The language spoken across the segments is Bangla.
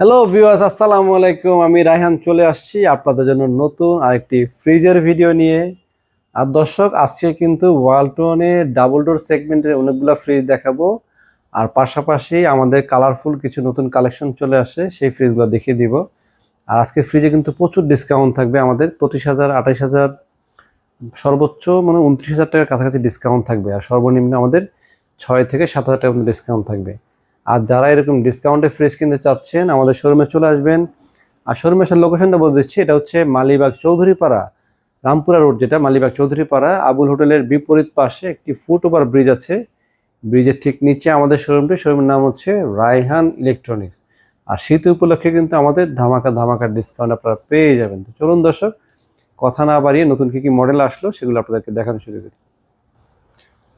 হ্যালো ভিউয়ার্স আসসালামু আলাইকুম। আমি রায়হান চলে আসছি আপনাদের জন্য নতুন আরেকটি ফ্রিজের ভিডিও নিয়ে। আর দর্শক, আজকে কিন্তু ওয়ালটনের ডাবল ডোর সেগমেন্টের অনেকগুলো ফ্রিজ দেখাবো। আর পাশাপাশি আমাদের কালারফুল কিছু নতুন কালেকশন চলে আসে, সেই ফ্রিজগুলো দেখিয়ে দিব। আর আজকে ফ্রিজে কিন্তু প্রচুর ডিসকাউন্ট থাকবে। আমাদের পঁচিশ হাজার, আঠাইশ হাজার, সর্বোচ্চ মানে উনত্রিশ হাজার টাকার কাছাকাছি ডিসকাউন্ট থাকবে। আর সর্বনিম্ন আমাদের ছয় থেকে সাত হাজার মধ্যে ডিসকাউন্ট থাকবে। আর যারা এরকম ডিসকাউন্টে ফ্রিজ কিনতে চাচ্ছেন, আমাদের শোরুমে চলে আসবেন। আর শোরুমের সাথে লোকেশনটা বলে দিচ্ছি, এটা হচ্ছে মালিবাগ চৌধুরীপাড়া, রামপুরা রোড যেটা, মালিবাগ চৌধুরীপাড়া। আবুল হোটেলের বিপরীত পাশে একটি ফুট ওভার ব্রিজ আছে। ব্রিজের ঠিক নিচে আমাদের শোরুমটি শোরুমের নাম হচ্ছে রায়হান ইলেকট্রনিক্স আর শীত উপলক্ষে কিন্তু আমাদের ধামাকা ধামাকা ডিসকাউন্ট আপনারা পেয়ে যাবেন। তো চলুন দর্শক, কথা না বাড়িয়ে নতুন কী কী মডেল আসলো, সেগুলো আপনাদেরকে দেখানো শুরু করি।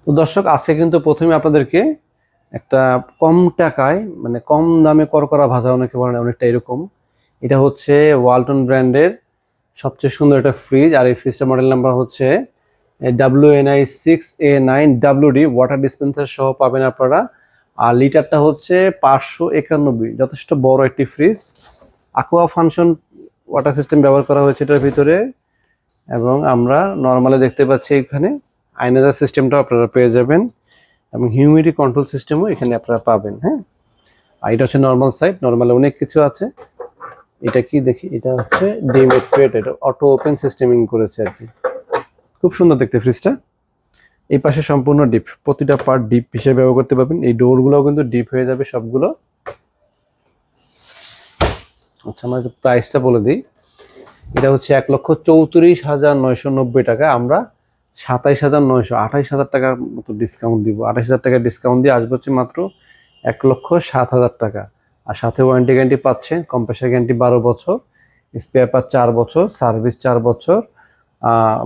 তো দর্শক, আজকে কিন্তু প্রথমে আপনাদেরকে একটা কম টাকায় মানে কম দামে করকরা ভাজা অনেকে বলেন অনেকটা এরকম। এটা হচ্ছে ওয়ালটন ব্র্যান্ডের সবচেয়ে সুন্দর একটা ফ্রিজ আর এই ফ্রিজটার মডেল নাম্বার হচ্ছে W N I six A nine W D water dispenser সহ পাবেন আপনারা। আর লিটারটা হচ্ছে পাঁচশো একানব্বই, যথেষ্ট বড় একটি fridge aqua function water system ব্যবহার করা হয়েছে এটার ভিতরে। এবং আমরা নর্মালি দেখতে পাচ্ছি এখানে। আইনাজার সিস্টেমটাও আপনারা পেয়ে যাবেন। এবং হিউমিডি কন্ট্রোল সিস্টেমও এখানে আপনারা পাবেন হ্যাঁ? আর এটা হচ্ছে নর্মাল সাইড নর্মালে অনেক কিছু আছে। এটা কি দেখি? এটা হচ্ছে ডিমেট প্লেট এটা অটো ওপেন সিস্টেমিং করেছে আর কি। খুব সুন্দর দেখতে ফ্রিজটা এই পাশে সম্পূর্ণ ডিপ প্রতিটা পার্ট ডিপ হিসেবে ব্যবহার করতে পারবেন। এই ডোরগুলোও কিন্তু ডিপ হয়ে যাবে সবগুলো। আচ্ছা আমরা প্রাইসটা বলে দিই। এটা হচ্ছে এক লক্ষ চৌত্রিশ হাজার নয়শো নব্বই টাকা। আমরা সাতাইশ হাজার নয়শো আঠাইশ হাজার টাকার মতো ডিসকাউন্ট দিব। আঠাইশ হাজার টাকার ডিসকাউন্ট দিয়ে আসবে হচ্ছে মাত্র এক লক্ষ সাত হাজার টাকা। আর সাথে ওয়ারেন্টি গ্যারান্টি পাচ্ছেন কম্প্রেসার গ্যারান্টি বারো বছর স্পেয়ার পার চার বছর সার্ভিস চার বছর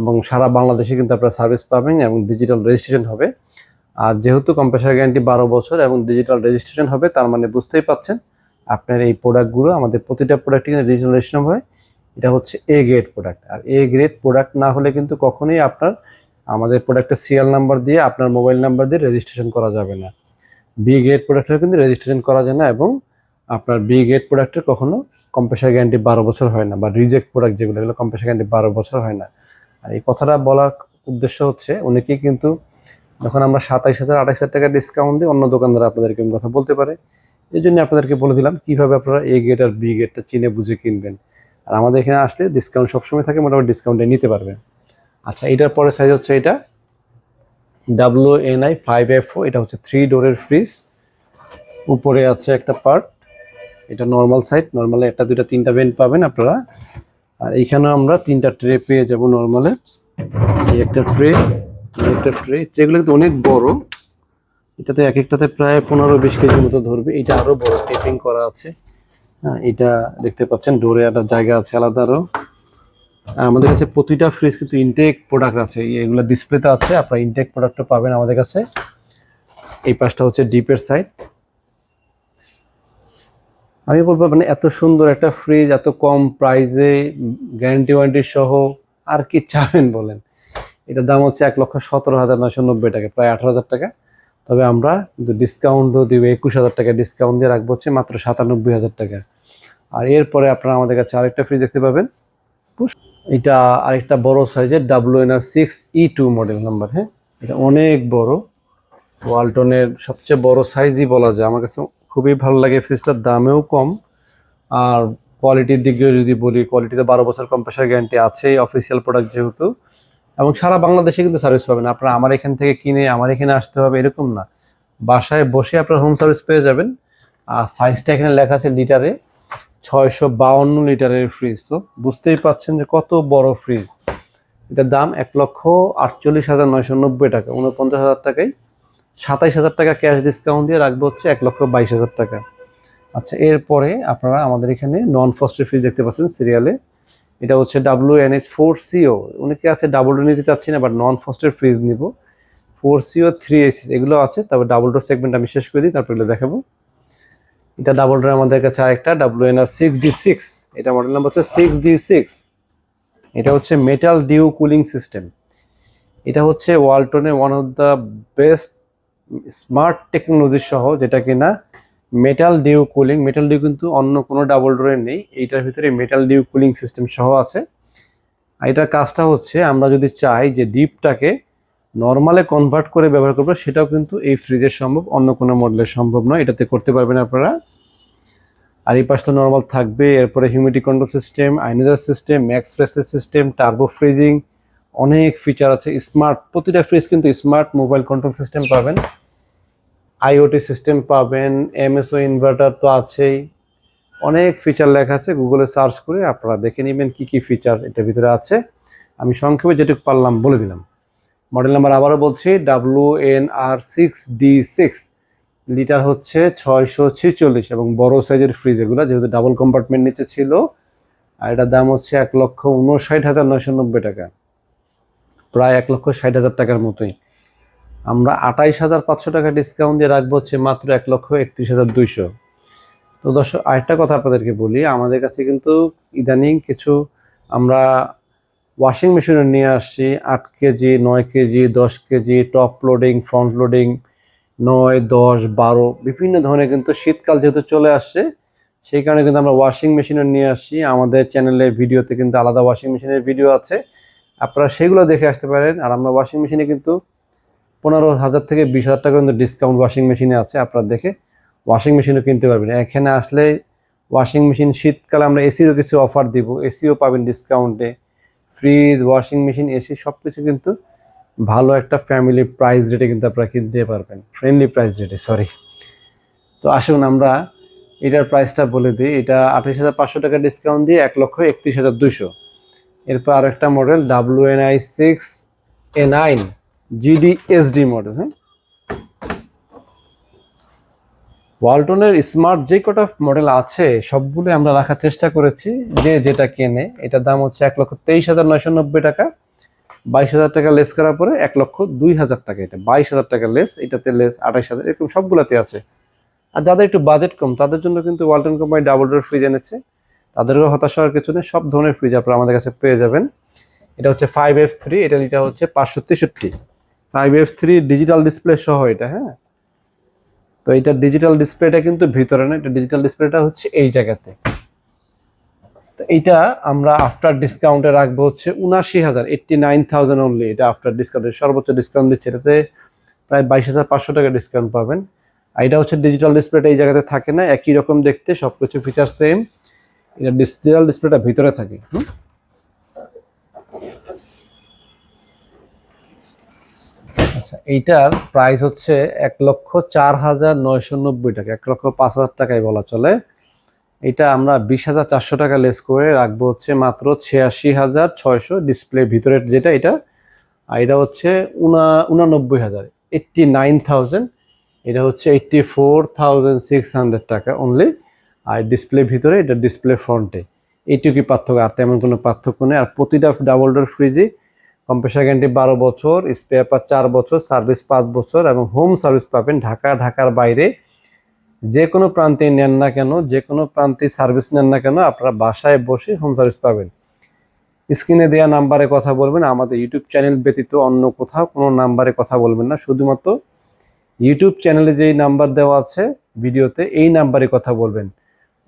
এবং সারা বাংলাদেশে কিন্তু আপনারা সার্ভিস পাবেন এবং ডিজিটাল রেজিস্ট্রেশন হবে। আর যেহেতু কম্প্রেসার গ্যারান্টি বারো বছর এবং ডিজিটাল রেজিস্ট্রেশন হবে, তার মানে বুঝতেই পাচ্ছেন আপনার এই প্রোডাক্টগুলো আমাদের প্রতিটা প্রোডাক্ট কিন্তু ডিজিটাল রেজিস্ট্রেশন হয়। এটা হচ্ছে এ গ্রেড প্রোডাক্ট আর এ গ্রেড প্রোডাক্ট না হলে কিন্তু কখনোই আপনার আমাদের প্রোডাক্টের সিরিয়াল নাম্বার দিয়ে আপনার মোবাইল নাম্বার দিয়ে রেজিস্ট্রেশন করা যাবে না। বি গ্রেড প্রোডাক্টের কিন্তু রেজিস্ট্রেশন করা যায় না এবং আপনার বি গ্রেড প্রোডাক্টের কখনো কম্প্রেসার গ্যারান্টি বারো বছর হয় না বা রিজেক্ট প্রোডাক্ট যেগুলো, এগুলো কম্প্রেসার গ্যারান্টি বারো বছর হয় না। আর এই কথাটা বলার উদ্দেশ্য হচ্ছে, অনেকেই কিন্তু যখন আমরা সাতাইশ হাজার, আঠাইশ হাজার টাকা ডিসকাউন্ট দিই অন্য দোকানদার আপনাদেরকে কথা বলতে পারে, এই জন্য আপনাদেরকে বলে দিলাম, কীভাবে আপনারা এ গ্রেড আর বি গ্রেডটা চিনে বুঝে কিনবেন। আর আমাদের এখানে আসলে ডিসকাউন্ট সবসময় থাকে, মোটামুটি ডিসকাউন্টে নিতে পারবেন। আচ্ছা এটার পরে সাইজ হচ্ছে এটা। W N I five F এটা হচ্ছে থ্রি ডোরের ফ্রিজ উপরে আছে একটা পার্ট এটা নর্মাল সাইড নর্মালে একটা, দুইটা, তিনটা বেন্ট পাবেন আপনারা। আর এইখানে আমরা তিনটা ট্রে পেয়ে যাব নর্মালে এই একটা ট্রে একটা ট্রে ট্রেগুলো কিন্তু অনেক বড়। এটাতে এক একটাতে প্রায় পনেরো বিশ কেজির মতো ধরবে। এটা আরও বড় টেপিং করা আছে। হ্যাঁ এটা দেখতে পাচ্ছেন ডোরে একটা জায়গা আছে আলাদা আরও আর। আমাদের কাছে প্রতিটা ফ্রিজ কিন্তু ইনটেক প্রোডাক্ট আছে। এগুলো ডিসপ্লেতে আছে, আপনারা ইনটেক প্রোডাক্টটা পাবেন আমাদের কাছে। এই পাশটা হচ্ছে ডিপের সাইড আমি বলব মানে এত সুন্দর একটা ফ্রিজ এত কম প্রাইসে গ্যারান্টি ওয়ারেন্টি সহ আর কি চাবেন বলেন? এটার দাম হচ্ছে এক লক্ষ সতেরো হাজার নয়শো নব্বই টাকা, প্রায় আঠারো হাজার টাকা। তবে আমরা কিন্তু ডিসকাউন্টও দিব, একুশ হাজার টাকা ডিসকাউন্ট দিয়ে রাখব হচ্ছে মাত্র সাতানব্বই হাজার টাকা। আর এরপরে আপনারা আমাদের কাছে আরেকটা ফ্রিজ দেখতে পাবেন। এটা আরেকটা বড় সাইজের W N R six E two model number হ্যাঁ? এটা অনেক বড়। ওয়ালটনের সবচেয়ে বড় সাইজই বলা যায়। আমার কাছে খুবই ভালো লাগে ফ্রিজটার দামেও কম। আর কোয়ালিটির দিক দিয়ে যদি বলি কোয়ালিটিতে বারো বছর কম্প্রেসার গ্যারান্টি আছেই অফিসিয়াল প্রোডাক্ট যেহেতু। এবং সারা বাংলাদেশে কিন্তু সার্ভিস পাবেন। আপনারা আমার এখান থেকে কিনে, আমার এখানে আসতে হবে, এরকম না। বাসায় বসে আপনার হোম সার্ভিস পেয়ে যাবেন। আর সাইজটা এখানে লেখা আছে লিটারে ছয়শো বাউন্ন লিটারের ফ্রিজ তো বুঝতেই পাচ্ছেন যে কত বড় ফ্রিজ এটার দাম এক লক্ষ আটচল্লিশ হাজার নয়শো নব্বই টাকা উনপঞ্চাশ হাজার টাকায়। সাতাইশ হাজার টাকা ক্যাশ ডিসকাউন্ট দিয়ে রাখব হচ্ছে এক লক্ষ বাইশ হাজার টাকা। আচ্ছা এরপরে আপনারা আমাদের এখানে নন ফস্টের ফ্রিজ দেখতে পাচ্ছেন সিরিয়ালে এটা হচ্ছে W N S four CO অনেকে আছে? ডাবল ডোর নিতে চাচ্ছি না বাট নন ফস্টের ফ্রিজ নিব ফোর সিও থ্রি এসি এগুলো আছে, তবে ডাবল ডোর সেগমেন্ট আমি শেষ করে দিই, তারপর এগুলো দেখাবো। এটা ডাবল ডোর আমাদের কাছে আরেকটা W N R six D six এটা মডেল নাম্বার হচ্ছে সিক্স ডি সিক্স এটা হচ্ছে মেটাল ডিউ কুলিং সিস্টেম এটা হচ্ছে ওয়ালটনের one of the best smart technology সহ যেটা কিনা metal dew cooling metal dew কিন্তু অন্য কোনো ডাবল ডোরের নেই, এইটার ভিতরে মেটাল ডিউ কুলিং সিস্টেম সহ আছে। এটার কাজটা হচ্ছে আমরা যদি চাই যে ডিপটাকে নর্মালে কনভার্ট করে ব্যবহার করব, সেটাও কিন্তু এই ফ্রিজের সম্ভব, অন্য কোনো মডেলের সম্ভব নয়, এটাতে করতে পারবেন আপনারা। আর এই পাশ তো নর্মাল থাকবে, এরপরে humidity control system ionizer system max প্রেসের সিস্টেম টার্বো ফ্রিজিং অনেক ফিচার আছে। স্মার্ট প্রতিটা ফ্রিজ কিন্তু স্মার্ট মোবাইল কন্ট্রোল সিস্টেম পাবেন। আইওটি সিস্টেম পাবেন এমএসও ইনভার্টার তো আছেই। অনেক ফিচার লেখা আছে গুগলে সার্চ করে আপনারা দেখে নেবেন কি কি ফিচার এটার ভিতরে আছে। আমি সংক্ষেপে যেটুকু পারলাম বলে দিলাম। মডেল নাম্বার আবারও বলছি W N R six D six litre হচ্ছে ছয়শো ছিচল্লিশ এবং বড় সাইজের ফ্রিজ এগুলো যেহেতু ডাবল কম্পার্টমেন্ট নিচে ছিল, আর এটার দাম হচ্ছে এক লক্ষ উনষাট হাজার নয়শো নব্বই টাকা। প্রায় এক লক্ষ ষাট হাজার টাকার মতোই। আমরা আঠাইশ হাজার পাঁচশো টাকা ডিসকাউন্ট দিয়ে রাখব হচ্ছে মাত্র এক লক্ষ একত্রিশ হাজার দুইশো। তো দর্শক, আরেকটা কথা আপনাদেরকে বলি, আমাদের কাছে কিন্তু ইদানিং কিছু আমরা ওয়াশিং মেশিনও নিয়ে আসছি আট কেজি, নয় কেজি, দশ KG, top loading, front loading, নয়, দশ, বারো, বিভিন্ন ধরনের কিন্তু শীতকাল যেহেতু চলে আসছে, সেই কারণে কিন্তু আমরা ওয়াশিং মেশিনও নিয়ে আসছি। আমাদের চ্যানেলে ভিডিওতে কিন্তু আলাদা ওয়াশিং মেশিনের ভিডিও আছে, আপনারা সেগুলো দেখে আসতে পারেন। আর আমরা ওয়াশিং মেশিনে কিন্তু পনেরো হাজার থেকে বিশ হাজার টাকা কিন্তু ডিসকাউন্ট ওয়াশিং মেশিনে আছে, আপনারা দেখে ওয়াশিং মেশিনও কিনতে পারবেন। এখানে আসলে ওয়াশিং মেশিন শীতকালে আমরা এসিরও কিছু অফার দিব। এসিও পাবেন ডিসকাউন্টে ফ্রিজ ওয়াশিং মেশিন এসি সব কিছু কিন্তু ভালো একটা ফ্যামিলি প্রাইস রেটে কিন্তু আপনারা কিনতে পারবেন। ফ্রেন্ডলি প্রাইস রেটে সরি তো আসুন আমরা এটার প্রাইসটা বলে দিই। এটা আঠাশ হাজার পাঁচশো টাকা ডিসকাউন্ট দিয়ে এক লক্ষ একত্রিশ হাজার দুশো এরপর আরেকটা model W N I six A nine GD SD model হ্যাঁ? ওয়ালটনের স্মার্ট যে কটা মডেল আছে, সবগুলো আমরা রাখার চেষ্টা করেছি, যে যেটা কেনে। এটার দাম হচ্ছে এক লক্ষ তেইশ হাজার নয়শো নব্বই টাকা। বাইশ হাজার টাকা লেস করার পরে এক লক্ষ দুই হাজার টাকা এটা। বাইশ হাজার টাকা লেস, এটাতে লেস আঠাইশ হাজার, এরকম সবগুলোতে আছে। আর যাদের একটু বাজেট কম, তাদের জন্য কিন্তু Walton company double door fridge এনেছে। তাদেরও হতাশ হওয়ার কিছু নেই, সব ধরনের ফ্রিজ আপনারা আমাদের কাছে পেয়ে যাবেন। এটা হচ্ছে ফাইভ এফ থ্রি এটা এটা হচ্ছে পাঁচশো তেষট্টি। Five F three digital display সহ এটা হ্যাঁ? তো এটা ডিজিটাল ডিসপ্লেটা কিন্তু ভিতরে না, এটা ডিজিটাল ডিসপ্লেটা হচ্ছে এই জায়গাতে। তো এইটা আমরা আফটার ডিসকাউন্টে রাখব হচ্ছে উনাশি হাজার এইট্টি নাইন থাউজেন্ড অনলি এটা আফটার ডিসকাউন্টে সর্বোচ্চ ডিসকাউন্ট দিচ্ছে, এটাতে প্রায় বাইশ হাজার পাঁচশো টাকা ডিসকাউন্ট পাবেন। আর এটা হচ্ছে ডিজিটাল ডিসপ্লেটা এই জায়গাতে থাকে না, একই রকম দেখতে সব কিছু ফিচার সেম এটা ডিজিটাল ডিসপ্লেটা ভিতরে থাকে। হুম? আচ্ছা এইটার প্রাইস হচ্ছে এক লক্ষ চার হাজার নয়শো নব্বই টাকা, এক লক্ষ পাঁচ হাজার টাকায় বলা চলে। এটা আমরা বিশ হাজার চারশো টাকা লেস করে রাখব হচ্ছে মাত্র ছিয়াশি হাজার ছয়শো ডিসপ্লে ভিতরে যেটা এটা, আর এটা হচ্ছে উনা, উনানব্বই হাজার এইট্টি নাইন থাউজেন্ড এটা হচ্ছে eighty four thousand six hundred টাকা অনলি আর ডিসপ্লে ভিতরে এটা ডিসপ্লে ফ্রন্টে এইটুকুই পার্থক্য, আর তেমন কোনো পার্থক্য নেই, আর প্রতিটা ডাবল ডোর ফ্রিজই কম্প্রেসার গ্যারান্টি বারো বছর স্পেয়ার পার চার বছর, সার্ভিস পাঁচ বছর এবং হোম সার্ভিস পাবেন ঢাকা, ঢাকার বাইরে। যে কোনো প্রান্তে নেন না কেন, যে কোনো প্রান্তে সার্ভিস নেন না কেন, আপনারা বাসায় বসে হোম সার্ভিস পাবেন। স্ক্রিনে দেওয়া নাম্বারে কথা বলবেন, আমাদের ইউটিউব চ্যানেল ব্যতীত অন্য কোথাও কোনো নাম্বারে কথা বলবেন না। শুধুমাত্র ইউটিউব চ্যানেলে যেই নাম্বার দেওয়া আছে, ভিডিওতে এই নাম্বারে কথা বলবেন।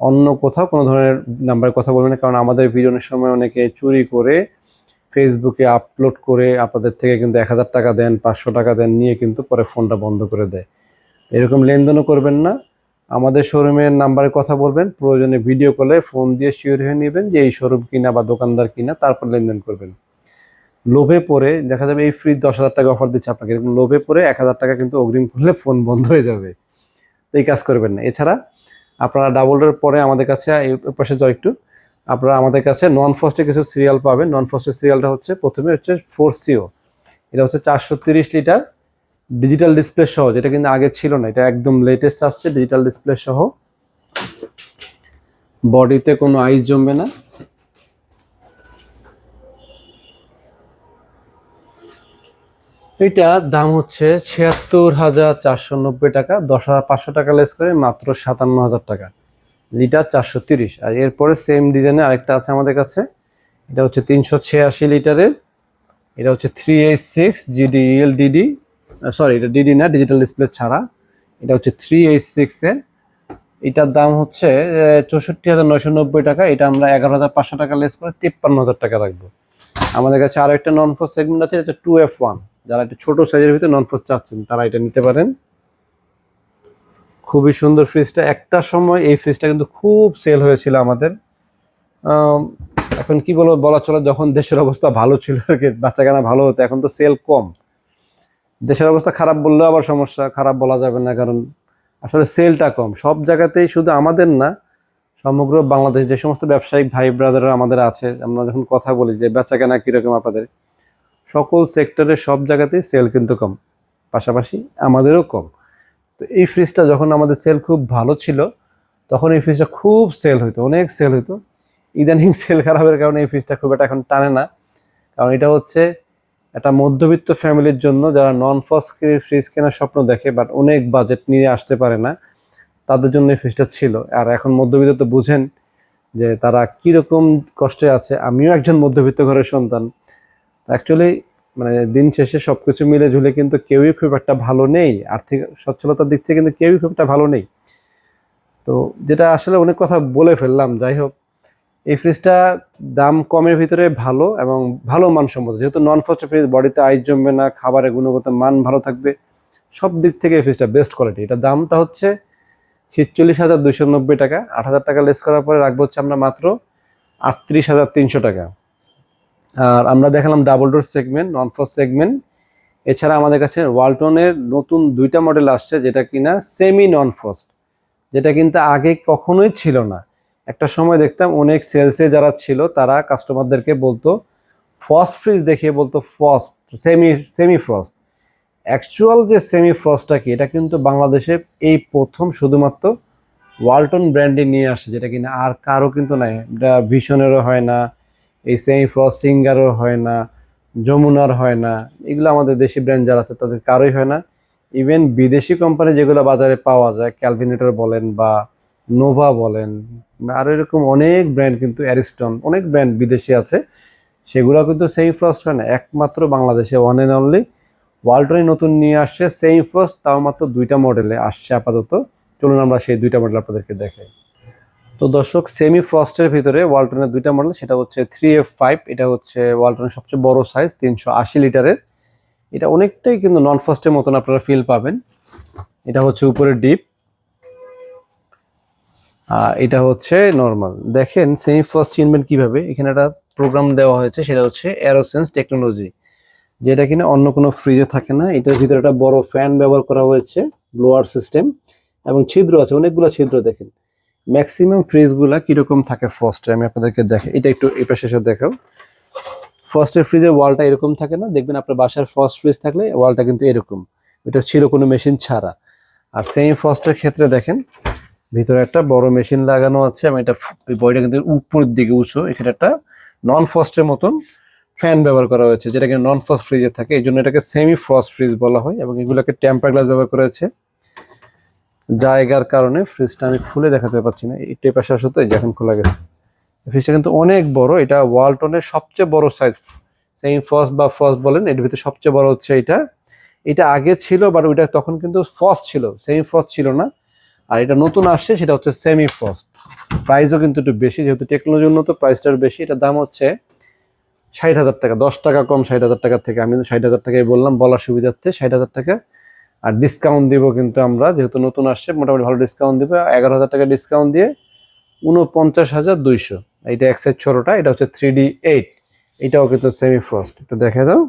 অন্য কোথাও কোনো ধরনের নাম্বারে কথা বলবেন কারণ আমাদের ভিডিও সময় অনেকে চুরি করে ফেসবুকে আপলোড করে আপনাদের থেকে কিন্তু এক হাজার টাকা দেন, পাঁচশো টাকা দেন, নিয়ে কিন্তু পরে ফোনটা বন্ধ করে দেয়। এরকম লেনদেনও করবেন না। আমাদের শোরুমের নাম্বারে কথা বলবেন, প্রয়োজনে ভিডিও কলে ফোন দিয়ে শিওর হয়ে নেবেন যে এই শোরুম কিনা বা দোকানদার কিনা, তারপর লেনদেন করবেন। লোভে পরে দেখা যাবে এই ফ্রি দশ হাজার টাকা অফার দিচ্ছে আপনাকে, এরকম লোভে পরে এক হাজার টাকা কিন্তু অগ্রিম করলে ফোন বন্ধ হয়ে যাবে। এই কাজ করবেন না। এছাড়া আপনারা ডাবল ডোর পরে আমাদের কাছে, এই পাশে যাও একটু। আপনারা আমাদের কাছে নন ফস্টে কিছু সিরিয়াল পাবেন। নন ফস্টের সিরিয়ালটা হচ্ছে প্রথমে হচ্ছে ফোর সিও এটা হচ্ছে চারশো লিটার ডিজিটাল ডিসপ্লে সহ, যেটা কিন্তু আগে ছিল না। এটা একদম লেটেস্ট আসছে ডিজিটাল ডিসপ্লে সহ। বডিতে কোনো আইস জমবে না। এটা দাম হচ্ছে ছিয়াত্তর হাজার চারশো নব্বই টাকা, দশ হাজার পাঁচশো টাকা লেস করে, মাত্র সাতান্ন হাজার টাকা। লিটার চারশো তিরিশ। আর এরপরে সেম ডিজাইনের আরেকটা আছে আমাদের কাছে। এটা হচ্ছে তিনশো ছিয়াশি লিটারের। এটা হচ্ছে three eight six GDL DD sorry এটা ডিডি না ডিজিটাল ডিসপ্লে ছাড়া। এটা হচ্ছে থ্রি এইট সিক্সের এটার দাম হচ্ছে চৌষট্টি হাজার নয়শো নব্বই টাকা। এটা আমরা এগারো হাজার পাঁচশো টাকা লেস করে তিপ্পান্ন হাজার টাকা রাখব। আমাদের কাছে আরও একটা নন ফোর সেগমেন্ট আছে, এটা টু এফ ওয়ান যারা একটু ছোটো সাইজের ভিতরে নন ফোর চাচ্ছেন, তারা এটা নিতে পারেন। খুবই সুন্দর ফ্রিজটা একটা সময় এই ফ্রিজটা কিন্তু খুব সেল হয়েছিল আমাদের। এখন কি বলব, বলা চলে যখন দেশের অবস্থা ভালো ছিল, আর বাচ্চা কানা ভালো হতো, এখন তো সেল কম। দেশের অবস্থা খারাপ বললেও আবার সমস্যা, খারাপ বলা যাবে না, কারণ আসলে সেলটা কম। সব জায়গাতেই শুধু আমাদের না, সমগ্র বাংলাদেশ যে সমস্ত ব্যবসায়িক ভাই ব্রাদাররা আমাদের আছে, আমরা যখন কথা বলি যে বেচা কেনা কীরকম আপনাদের, সকল সেক্টরে সব জায়গাতেই সেল কিন্তু কম। পাশাপাশি আমাদেরও কম। তো এই ফ্রিজটা যখন আমাদের সেল খুব ভালো ছিল, তখন এই ফ্রিজটা খুব সেল হইতো, অনেক সেল হইতো। ইদানিং সেল খারাপের কারণে এই ফ্রিজটা খুব একটা এখন টানে না। কারণ এটা হচ্ছে একটা মধ্যবিত্ত ফ্যামিলির জন্য যারা নন ফস ফ্রিজ কেনার স্বপ্ন দেখে বাট অনেক বাজেট নিয়ে আসতে পারে না, তাদের জন্য এই ফ্রিজটা ছিল। আর এখন মধ্যবিত্ত তো বুঝেন যে তারা কীরকম কষ্টে আছে। আমিও একজন মধ্যবিত্ত ঘরের সন্তান। অ্যাকচুয়ালি মানে দিন শেষে সব কিছু মিলে ঝুলে কিন্তু কেউই খুব একটা ভালো নেই। আর্থিক সচ্ছলতার দিক থেকে কিন্তু কেউই খুব একটা ভালো নেই। তো যেটা আসলে অনেক কথা বলে ফেললাম, যাই হোক। এই ফ্রিজটা দাম কমের ভিতরে ভালো এবং ভালো মানসম্মত। যেহেতু নন ফস্ট ফ্রিজ বডিতে আইস জমবে না খাবারের গুণগত মান ভালো থাকবে, সব দিক থেকে এই ফ্রিজটা বেস্ট কোয়ালিটি এটা দামটা হচ্ছে ছিচল্লিশ হাজার দুইশো নব্বই টাকা। আট হাজার টাকা লেস করার পরে রাখব হচ্ছে আমরা মাত্র আটত্রিশ হাজার তিনশো টাকা। আর আমরা দেখালাম double door segment non frost segment এছাড়া আমাদের কাছে ওয়ালটনের নতুন দুইটা মডেল আসছে, যেটা কিনা সেমি নন ফস্ট যেটা কিন্তু আগে কখনোই ছিল না। একটা সময় দেখতাম অনেক সেলসে যারা ছিল, তারা কাস্টমারদেরকে বলতো ফস্ট ফ্রিজ দেখিয়ে বলতো frost semi semi frost actual যে সেমি ফ্রস্টটা কি, এটা কিন্তু বাংলাদেশে এই প্রথম শুধুমাত্র ওয়ালটন ব্র্যান্ডে নিয়ে আসে, যেটা কিনা আর কারও কিন্তু নাই। এটা ভিশনেরও হয় না। এই সেমি ফ্রস্ট সিঙ্গারও হয় না, যমুনার হয় না, এগুলো আমাদের দেশি ব্র্যান্ড যারা আছে তাদের কারোই হয় না। ইভেন বিদেশি কোম্পানি যেগুলো বাজারে পাওয়া যায় ক্যালভিনেটর বলেন বা নোভা বলেন, আর এরকম অনেক ব্র্যান্ড কিন্তু অ্যারিস্টন অনেক ব্র্যান্ড বিদেশি আছে। সেগুলো কিন্তু সেমি ফ্রস্ট হয় না, একমাত্র বাংলাদেশে ওয়ান অ্যান্ড অনলি ওয়ালটনই নতুন নিয়ে আসছে সেমি ফ্রস্ট তাও মাত্র দুইটা মডেলে আসছে আপাতত। চলুন আমরা সেই দুইটা মডেল আপনাদেরকে দেখাই। তো দর্শক সেমি ফ্রস্টের ভিতরে ওয়ালটনের দুইটা মডেল সেটা হচ্ছে থ্রি এফ ফাইভ এটা হচ্ছে ওয়ালটনের সবচেয়ে বড় সাইজ তিনশো আশি লিটারের এটা অনেকটাই কিন্তু নন ফ্রস্টের মতন আপনারা ফিল পাবেন। এটা হচ্ছে উপরে ডিপ এটা হচ্ছে নর্মাল দেখেন সেমি ফ্রস্ট চিনবেন কীভাবে? এখানে একটা প্রোগ্রাম দেওয়া হয়েছে, সেটা হচ্ছে অ্যারোসেন্স টেকনোলজি যেটা কিনা অন্য কোনো ফ্রিজে থাকে না, এটার ভিতরে একটা বড় ফ্যান ব্যবহার করা হয়েছে ব্লোয়ার সিস্টেম এবং ছিদ্র আছে, অনেকগুলো ছিদ্র দেখেন। ম্যাক্সিমাম ফ্রিজগুলা কীরকম থাকে ফার্স্টে আমি আপনাদেরকে দেখে এটা একটু পাশে এসে দেখাও। ফার্স্টের ফ্রিজের ওয়ালটা এরকম থাকে না? দেখবেন আপনার বাসার ফার্স্ট ফ্রিজ থাকলে ওয়ালটা কিন্তু এরকম। এটা ছিল কোনো মেশিন ছাড়া। আর সেম ফার্স্টের ক্ষেত্রে দেখেন, ভিতরে একটা বড় মেশিন লাগানো আছে। এবং এটা বইটা কিন্তু উপরের দিকে উঁচু। এখানে একটা নন ফ্রস্টের মতন ফ্যান ব্যবহার করা হয়েছে যেটা কিন্তু নন ফ্রস্ট ফ্রিজে থাকে। এই জন্য এটাকে সেমি ফ্রস্ট ফ্রিজ বলা হয় এবং এগুলোকে টেম্পার গ্লাস ব্যবহার করা হয়েছে। জায়গার কারণে ফ্রিজটা আমি খুলে দেখাতে পারছি না। এই টেপার শেষ হতে যখন খোলা গেছে। ফ্রিজটা কিন্তু অনেক বড়, এটা ওয়ালটনের সবচেয়ে বড় সাইজ সেমি ফ্রস্ট বা ফ্রস্ট বলেন, এর ভিতরে সবচেয়ে বড় হচ্ছে এটা। এটা আগে ছিল বাট ওইটা তখন কিন্তু ফ্রস্ট ছিল। সেমি ফ্রস্ট ছিল না। আর এটা নতুন আসছে, সেটা হচ্ছে সেমি ফ্রস্ট প্রাইসও কিন্তু একটু বেশি, যেহেতু টেকনোলজি উন্নত প্রাইসটার বেশি। এটার দাম হচ্ছে ষাট হাজার টাকা, দশ টাকা কম ষাট হাজার টাকার থেকে। আমি ষাট হাজার টাকাই বললাম, বলার সুবিধার্থে ষাট হাজার টাকা। আর ডিসকাউন্ট দিব কিন্তু আমরা, যেহেতু নতুন আসছে, মোটামুটি ভালো ডিসকাউন্ট দিব। এগারো হাজার টাকা ডিসকাউন্ট দিয়ে উনপঞ্চাশ হাজার দুইশো। এইটা এক সাইজ ছোটোটা, এটা হচ্ছে থ্রি ডি এইট এটাও কিন্তু সেমি ফ্রস্ট একটু দেখে দাও।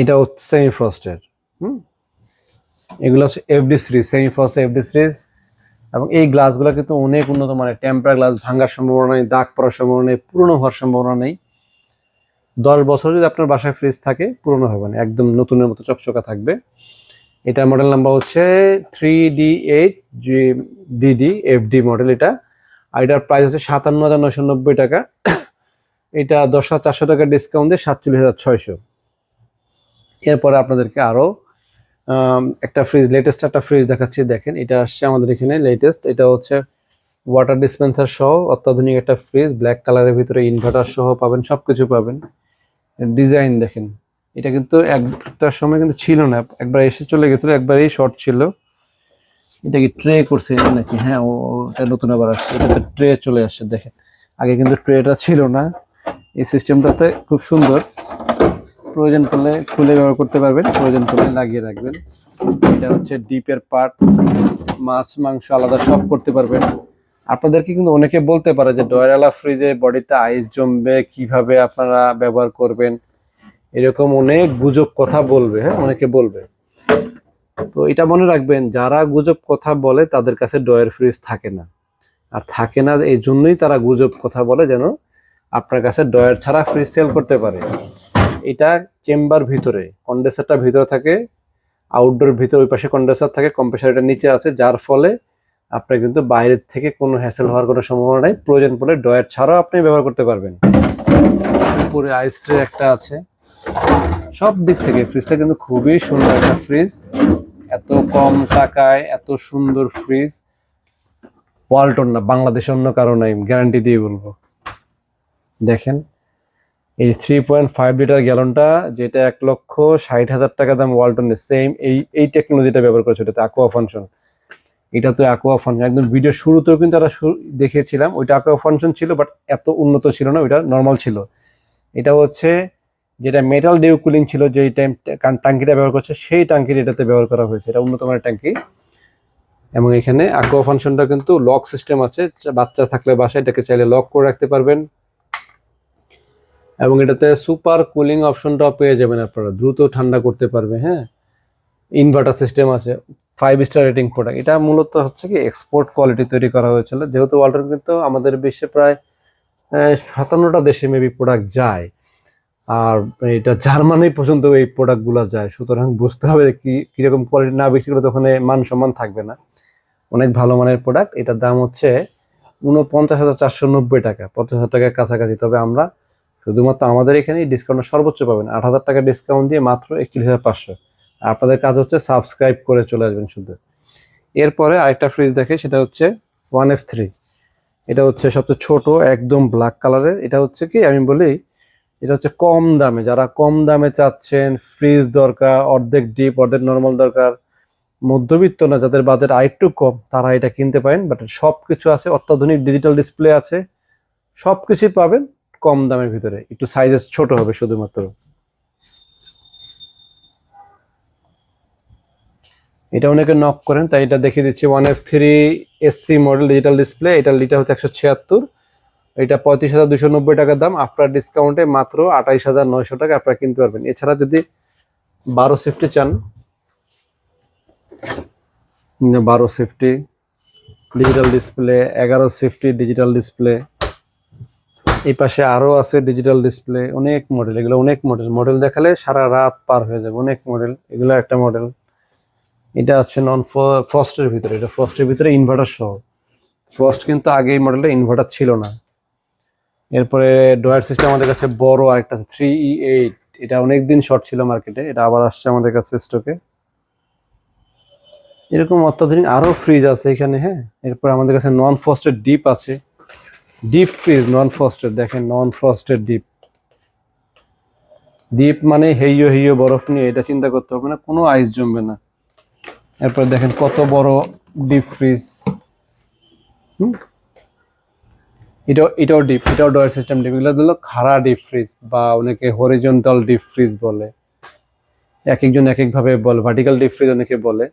এটা হচ্ছে সেমি ফ্রস্টের হুম? এগুলো হচ্ছে FD series semi frost FD series এবং এই গ্লাসগুলো কিন্তু অনেক উন্নত মানের। টেম্পার গ্লাস ভাঙার সম্ভাবনা নেই, দাগ পড়ার সম্ভাবনা নেই, পুরনো হওয়ার সম্ভাবনা নেই। দশ বছর যদি আপনার বাসায় ফ্রিজ থাকে, পুরনো হবে না, একদম নতুনের মতো চকচকা থাকবে। এটা মডেল নাম্বার হচ্ছে three D eight G DD FD model এটা। আর এটার প্রাইস হচ্ছে সাতান্ন হাজার নয়শো নব্বই টাকা। এটা দশ হাজার চারশো টাকা ডিসকাউন্ট দিয়ে সাতচল্লিশ হাজার ছয়শো। এরপরে আপনাদেরকে আরও একটা ফ্রিজ লেটেস্ট একটা ফ্রিজ দেখাচ্ছি। দেখেন, এটা আসছে আমাদের এখানে লেটেস্ট এটা হচ্ছে ওয়াটার ডিসপেন্সার সহ অত্যাধুনিক একটা ফ্রিজ ব্ল্যাক কালারের ভিতরে ইনভার্টার সহ পাবেন সব কিছু পাবেন। ডিজাইন দেখেন, এটা কিন্তু একটা সময় কিন্তু ছিল না, একবার এসে চলে গেছিল, একবারই শর্ট ছিল। এটা কি ট্রে করছে নাকি? হ্যাঁ ও, এটা নতুন আবার আসছে এটা তো ট্রে চলে আসছে, দেখেন। আগে কিন্তু ট্রেটা ছিল না, এই সিস্টেমটাতে খুব সুন্দর। প্রয়োজন পড়লে খুলে ব্যবহার করতে পারবেন, প্রয়োজন পড়লে লাগিয়ে রাখবেন। এটা হচ্ছে ডিপের পার্ট মাছ, মাংস আলাদা সব করতে পারবেন। আপনাদেরকে কিন্তু অনেকে বলতে পারে যে ডয়ারালা ফ্রিজে বডিতে আইস জমবে, কীভাবে আপনারা ব্যবহার করবেন? এরকম অনেক গুজব কথা বলবে হ্যাঁ? অনেকে বলবে। তো এটা মনে রাখবেন, যারা গুজব কথা বলে তাদের কাছে ডয়ের ফ্রিজ থাকে না। আর থাকে না এই জন্যই তারা গুজব কথা বলে যেন আপনার কাছে ডয়ার ছাড়া ফ্রিজ সেল করতে পারে। এটা চেম্বার ভিতরে কন্ডেন্সারটা ভিতরে থাকে, আউটডোর ভিতরে ওই পাশে কন্ডেন্সার থাকে কম্প্রেসারটা নিচে আছে, যার ফলে আপনার কিন্তু বাইরের থেকে কোনো হ্যাসেল হওয়ার কোনো সম্ভাবনা নাই। প্রয়োজন পড়লে ডয়ার ছাড়াও আপনি ব্যবহার করতে পারবেন। উপরে আইস ট্রে একটা আছে। সব দিক থেকে ফ্রিজটা কিন্তু খুবই সুন্দর একটা ফ্রিজ এত কম টাকায় এত সুন্দর ফ্রিজ ওয়ালটন না বাংলাদেশে অন্য কারও নাই গ্যারান্টি দিয়ে বলব। দেখেন, এই থ্রি পয়েন্ট ফাইভ লিটার গ্যালনটা যেটা এক লক্ষ ষাট হাজার টাকা দাম ওয়ালটনের সেম এই এই টেকনোলজিটা ব্যবহার করেছে এটাতে aqua ফাংশন এটা তো অ্যাকোয়া ফাংশন একদম ভিডিও শুরুতেও কিন্তু আমরা দেখিয়েছিলাম, ওইটা aqua ফাংশন ছিল বাট এত উন্নত ছিল না, ওইটা নর্মাল ছিল। এটা হচ্ছে যেটা মেটাল ডিউ কুলিং ছিল, যেই টাইম ট্যাঙ্কিটা ব্যবহার করছে, সেই ট্যাঙ্কির এটাতে ব্যবহার করা হয়েছে। এটা উন্নত মানের ট্যাঙ্কি। এবং এখানে aqua ফাংশনটা কিন্তু লক সিস্টেম আছে বাচ্চা থাকলে বাসায়, এটাকে চাইলে লক করে রাখতে পারবেন। এবং এটাতে সুপার কুলিং অপশনটাও পেয়ে যাবেন আপনারা, দ্রুত ঠান্ডা করতে পারবে হ্যাঁ। ইনভার্টার সিস্টেম আছে ফাইভ স্টার রেটিং প্রোডাক্ট এটা মূলত হচ্ছে কি এক্সপোর্ট কোয়ালিটি তৈরি করা হয়েছিল। যেহেতু ওয়ালটন কিন্তু আমাদের বিশ্বে প্রায় সাতান্নটা দেশে মেবি প্রোডাক্ট যায়। আর এটা জার্মানি পর্যন্ত এই প্রোডাক্টগুলো যায়। সুতরাং বুঝতে হবে কি, কীরকম কোয়ালিটি না বিক্রি করলে তো ওখানে মান সম্মান থাকবে না। অনেক ভালো মানের প্রোডাক্ট এটার দাম হচ্ছে উনপঞ্চাশ হাজার চারশো নব্বই টাকা। পঞ্চাশ হাজার টাকার কাছাকাছি। তবে আমরা শুধুমাত্র আমাদের এখানেই ডিসকাউন্ট সর্বোচ্চ পাবেন। আট হাজার টাকা ডিসকাউন্ট দিয়ে মাত্র একত্রিশ হাজার পাঁচশো। আপনাদের কাজ হচ্ছে সাবস্ক্রাইব করে চলে আসবেন শুধু এরপরে আরেকটা ফ্রিজ দেখে, সেটা হচ্ছে ওয়ান এফ থ্রি এটা হচ্ছে সবচেয়ে ছোট, একদম ব্ল্যাক কালারের এটা হচ্ছে কি, আমি বলি, এটা হচ্ছে কম দামে। যারা কম দামে চাচ্ছেন ফ্রিজ দরকার, অর্ধেক ডিপ অর্ধেক নর্মাল দরকার, মধ্যবিত্ত না, যাদের বাজেট আরেকটু কম, তারা এটা কিনতে পারেন। বাট সব কিছু আছে, অত্যাধুনিক ডিজিটাল ডিসপ্লে আছে। সব কিছুই পাবেন কম দামের ভিতরে। একটু সাইজেস ছোট হবে শুধুমাত্র। এটা অনেকে নক করেন, তাই এটা দেখিয়ে দিচ্ছি one F three SC model digital display এটা লিটার হচ্ছে একশো ছিয়াত্তর। এটা পঁয়ত্রিশ হাজার দুশো নব্বই টাকার দাম, আপনার ডিসকাউন্টে মাত্র আঠাইশ হাজার নয়শো টাকা আপনারা কিনতে পারবেন। এছাড়া যদি বারো সেফটি চান বারো সেফটি ডিজিটাল ডিসপ্লে এগারো সেফটি ডিজিটাল ডিসপ্লে এই পাশে আরও আছে ডিজিটাল ডিসপ্লে অনেক মডেল এগুলো অনেক মডেল মডেল দেখালে সারা রাত পার হয়ে যাবে, অনেক মডেল এগুলো একটা মডেল এটা আছে নন ফ্রস্টের ভিতরে, এটা ফ্রস্টের ভিতরে ইনভার্টার সহ। ফ্রস্ট কিন্তু আগে এই মডেলটা ইনভার্টার ছিল না। এরপরে ডয়ার সিস্টেম আমাদের কাছে বড় আরেকটা আছে থ্রি ই এইট এটা অনেকদিন শর্ট ছিল মার্কেটে এটা আবার আসছে আমাদের কাছে স্টকে এরকম অত্যাধুনিক আরও ফ্রিজ আছে এখানে হ্যাঁ? এরপর আমাদের কাছে নন ফ্রস্টেড ডিপ আছে। ডিপ ফ্রিজ নন ফ্রস্টেড দেখেন নন ফ্রস্টেড ডিপ ডিপ মানে হেইয়ো হেইয়ো বরফ নিয়ে, এটা চিন্তা করতে হবে না, কোনো আইস জমবে না। এরপর দেখেন কত বড় ডিপ ফ্রিজ এটাও এটাও ডিপ এটাও ডয়ার সিস্টেম ডিপ এগুলো হলো খাড়া ডিপ ফ্রিজ বা অনেকে হরিজন্টাল ডিপ ফ্রিজ বলে। এক একজন এক একভাবে বলে ভার্টিক্যাল ডিপ ফ্রিজ অনেকে বলে।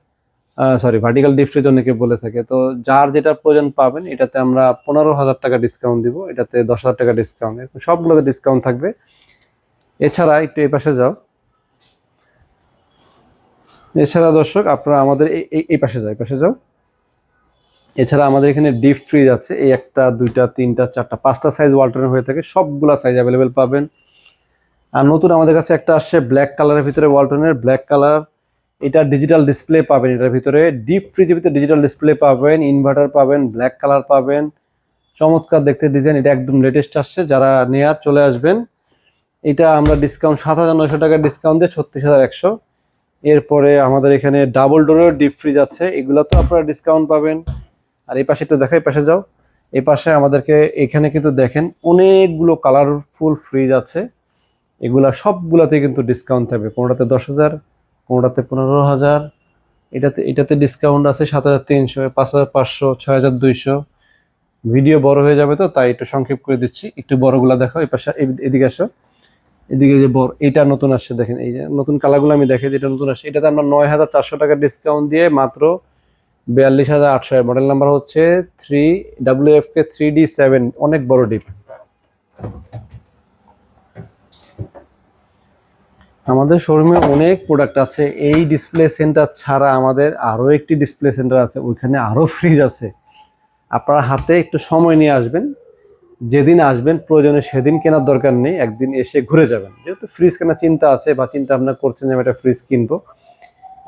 সরি ভার্টিক্যাল ডিপ ফ্রিজ অনেকে বলে থাকে। তো যার যেটা প্রয়োজন পাবেন, এটাতে আমরা পনেরো হাজার টাকা ডিসকাউন্ট দিব, এটাতে দশ হাজার টাকা ডিসকাউন্ট সবগুলোতে ডিসকাউন্ট থাকবে। এছাড়া একটু এই পাশে যাও। এছাড়া দর্শক, আপনারা আমাদের এই- পাশে যাও এই পাশে যাও। এছাড়া আমাদের এখানে ডিপ ফ্রিজ আছে, এই একটা, দুইটা, তিনটা, চারটা, পাঁচটা সাইজ ওয়াল্টনের হয়ে থাকে, সবগুলা সাইজ অ্যাভেলেবেল পাবেন। আর নতুন আমাদের কাছে একটা আসছে ব্ল্যাক কালারের ভিতরে ওয়ালটনের ব্ল্যাক কালার এটা ডিজিটাল ডিসপ্লে পাবেন এটার ভিতরে। ডিপ ফ্রিজের ভিতরে ডিজিটাল ডিসপ্লে পাবেন ইনভার্টার পাবেন ব্ল্যাক কালার পাবেন। চমৎকার দেখতে ডিজাইন এটা একদম লেটেস্ট আসছে, যারা নেয়ার চলে আসবেন, এটা আমরা ডিসকাউন্ট সাত হাজার নয়শো টাকার ডিসকাউন্ট দিয়ে ছত্রিশ হাজার একশো। এরপরে আমাদের এখানে ডাবল ডোরের ডিপ ফ্রিজ আছে। এগুলো তো আপনারা ডিসকাউন্ট পাবেন। আর এই পাশে একটু দেখো, এই পাশে যাও। এই পাশে আমাদেরকে এখানে কিন্তু দেখেন অনেকগুলো কালারফুল ফ্রিজ আছে। এগুলা সবগুলাতে কিন্তু ডিসকাউন্ট থাকবে। কোনোটাতে দশ হাজার, কোনোটাতে পনেরো হাজার। এটাতে এটাতে ডিসকাউন্ট আছে সাত হাজার তিনশো, পাঁচ হাজার পাঁচশো, ছয় হাজার দুইশো। ভিডিও বড় হয়ে যাবে তো, তাই একটু সংক্ষেপ করে দিচ্ছি। একটু বড়গুলা দেখো, এই পাশে এদিকে আসো। এদিকে যে বড় এটা নতুন আসছে, দেখেন, এই যে নতুন কালারগুলো আমি দেখে যেটা নতুন আসছে। এটাতে আমরা নয় হাজার চারশো টাকা ডিসকাউন্ট দিয়ে মাত্র বিয়াল্লিশ হাজার আটশো। মডেল নাম্বার হচ্ছে three W F K three D seven অনেক বড় ডিপ আমাদের শোরুমে অনেক প্রোডাক্ট আছে, এই ডিসপ্লে সেন্টার ছাড়া আমাদের আরও একটি ডিসপ্লে সেন্টার আছে, ওইখানে আরও ফ্রিজ আছে। আপনারা হাতে একটু সময় নিয়ে আসবেন যেদিন আসবেন, প্রয়োজনে সেদিন কেনার দরকার নেই, একদিন এসে ঘুরে যাবেন। যেহেতু ফ্রিজ কেনার চিন্তা আছে বা চিন্তা ভাবনা করছেন যে আমি একটা ফ্রিজ কিনবো,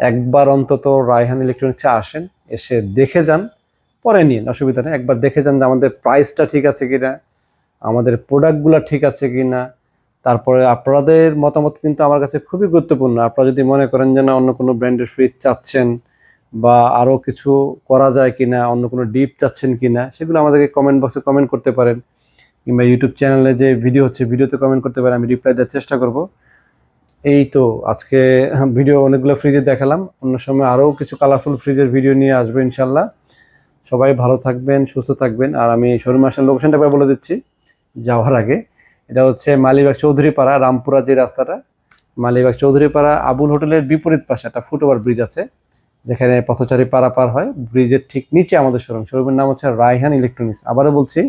একবার অন্তত রায়হান ইলেকট্রনিক্সে আসেন, এসে দেখে যান, পরে নিন, অসুবিধা নেই। একবার দেখে যান যে আমাদের প্রাইসটা ঠিক আছে কি না আমাদের প্রোডাক্টগুলো ঠিক আছে কি না তারপরে আপনাদের মতামত কিন্তু আমার কাছে খুবই গুরুত্বপূর্ণ। আপনারা যদি মনে করেন যে না, অন্য কোনো ব্র্যান্ডের ফ্রিজ চাচ্ছেন বা আরও কিছু করা যায় কি না অন্য কোনো ডিপ চাচ্ছেন কি না সেগুলো আমাদেরকে কমেন্ট বক্সে কমেন্ট করতে পারেন। কিংবা ইউটিউব চ্যানেলে যে ভিডিও হচ্ছে ভিডিওতে কমেন্ট করতে পারেন আমি রিপ্লাই দেওয়ার চেষ্টা করব। এই তো আজকে ভিডিও অনেকগুলো ফ্রিজে দেখালাম। অন্য সময় আরও কিছু কালারফুল ফ্রিজের ভিডিও নিয়ে আসব ইনশাল্লাহ। সবাই ভালো থাকবেন, সুস্থ থাকবেন। আর আমি শোরুম আসার লোকেশনটা বলে দিচ্ছি, যাওয়ার আগে। এটা হচ্ছে মালিবাগ চৌধুরীপাড়া, রামপুরা যে রাস্তাটা, মালিবাগ চৌধুরীপাড়া আবুল হোটেলের বিপরীত পাশে একটা ফুটওভার ব্রিজ আছে, যেখানে পথচারী পারাপার হয়। ব্রিজের ঠিক নিচে আমাদের শোরুম। শোরুমের নাম হচ্ছে রায়হান ইলেকট্রনিক্স। আবারও বলছি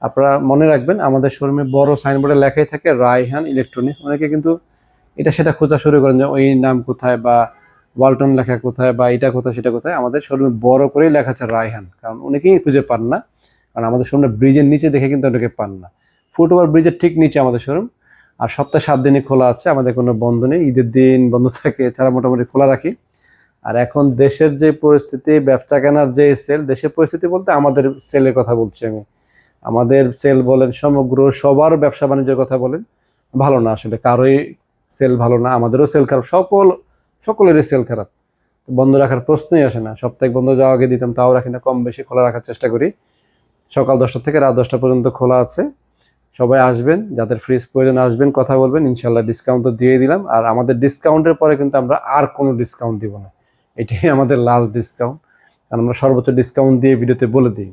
আপনারা মনে রাখবেন, আমাদের শোরুমে বড় সাইনবোর্ডে লেখাই থাকে, রায়হান ইলেকট্রনিক্স অনেকে কিন্তু এটা সেটা খোঁজা শুরু করেন যে, ওই নাম কোথায়? বা, ওয়ালটন লেখা কোথায়? বা এটা কোথায়, সেটা কোথায়? আমাদের শোরুমে বড় করেই লেখা আছে রায়হান। কারণ অনেকেই খুঁজে পান না। কারণ আমাদের শোরুমটা ব্রিজের নিচে দেখে কিন্তু অনেকে পান না। ফুটওভার ব্রিজের ঠিক নিচে আমাদের শোরুম। আর সপ্তাহে সাত দিনই খোলা আছে, আমাদের কোনো বন্ধ নেই। ঈদের দিন বন্ধ থাকে, এছাড়া মোটামুটি খোলা রাখি। আর এখন দেশের যে পরিস্থিতি, ব্যবসা কেনার যে সেল দেশের পরিস্থিতি বলতে আমাদের সেলের কথা বলছি আমি। আমাদের সেল বলেন, সমগ্র সবার ব্যবসা বাণিজ্যের কথা বলেন, ভালো না আসলে, কারোই সেল ভালো না, আমাদেরও সেল খারাপ, সকল, সকলেরই সেল খারাপ। বন্ধ রাখার প্রশ্নই আসে না, সপ্তাহে বন্ধ যাওয়া আগে দিতাম, তাও রাখি না, কম বেশি খোলা রাখার চেষ্টা করি। সকাল দশটা থেকে রাত দশটা পর্যন্ত খোলা আছে, সবাই আসবেন, যাদের ফ্রিজ প্রয়োজন আসবেন, কথা বলবেন ইনশাল্লাহ ডিসকাউন্ট তো দিয়ে দিলাম, আর আমাদের ডিসকাউন্টের পরে কিন্তু আমরা আর কোনো ডিসকাউন্ট দিব না, এটাই আমাদের লাস্ট ডিসকাউন্ট কারণ আমরা সর্বোচ্চ ডিসকাউন্ট দিয়ে ভিডিওতে বলে দিই।